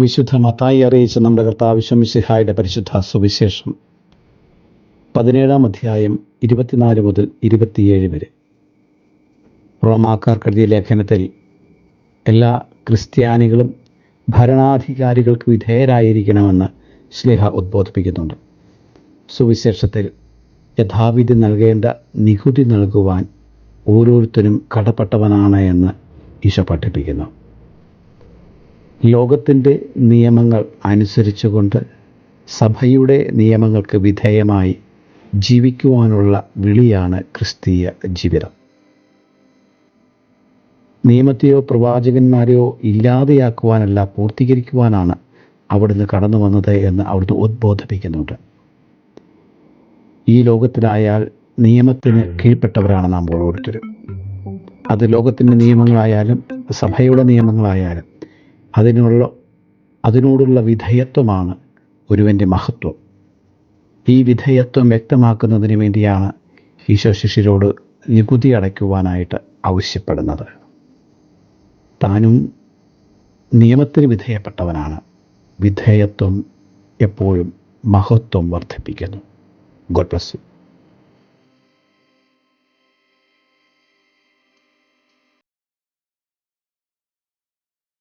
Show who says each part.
Speaker 1: വിശുദ്ധ മത്തായി അറിയിച്ച നമ്മുടെ കർത്താവ് ശമിസിഹായുടെ പരിശുദ്ധ സുവിശേഷം. പതിനേഴാം അധ്യായം ഇരുപത്തിനാല് മുതൽ ഇരുപത്തിയേഴ് വരെ. റോമാക്കാർ കഴുതിയ ലേഖനത്തിൽ എല്ലാ ക്രിസ്ത്യാനികളും ഭരണാധികാരികൾക്ക് വിധേയരായിരിക്കണമെന്ന് സ്നേഹ ഉദ്ബോധിപ്പിക്കുന്നുണ്ട്. സുവിശേഷത്തിൽ യഥാവിധി നൽകേണ്ട നികുതി നൽകുവാൻ ഓരോരുത്തരും കടപ്പെട്ടവനാണ് എന്ന് ഈശോ പഠിപ്പിക്കുന്നു. ലോകത്തിന്റെ നിയമങ്ങൾ അനുസരിച്ചുകൊണ്ട് സഭയുടെ നിയമങ്ങൾക്ക് വിധേയമായി ജീവിക്കുവാനുള്ള വിളിയാണ് ക്രിസ്തീയ ജീവിതം. നിയമത്തെയോ പ്രവാചകന്മാരെയോ ഇല്ലാതെയാക്കുവാനല്ല പൂർത്തീകരിക്കുവാനാണ് അവിടുന്ന് കടന്നു വന്നത് എന്ന് അവിടുന്ന് ഉദ്ബോധിപ്പിക്കുന്നുണ്ട്. ഈ ലോകത്തിലായാൽ നിയമത്തിന് കീഴ്പ്പെട്ടവരാണ് നാം ഓരോരുത്തരും. അത് ലോകത്തിന്റെ നിയമങ്ങളായാലും സഭയുടെ നിയമങ്ങളായാലും അതിനുള്ള അതിനോടുള്ള വിധേയത്വമാണ് ഒരുവന്റെ മഹത്വം. ഈ വിധേയത്വം വ്യക്തമാക്കുന്നതിന് വേണ്ടിയാണ് ഈശോ ശിഷ്യരോട് നികുതി അടയ്ക്കുവാനായിട്ട് ആവശ്യപ്പെടുന്നത്. താനും നിയമത്തിന് വിധേയപ്പെട്ടവനാണ്. വിധേയത്വം എപ്പോഴും മഹത്വം വർദ്ധിപ്പിക്കുന്നു. God bless you.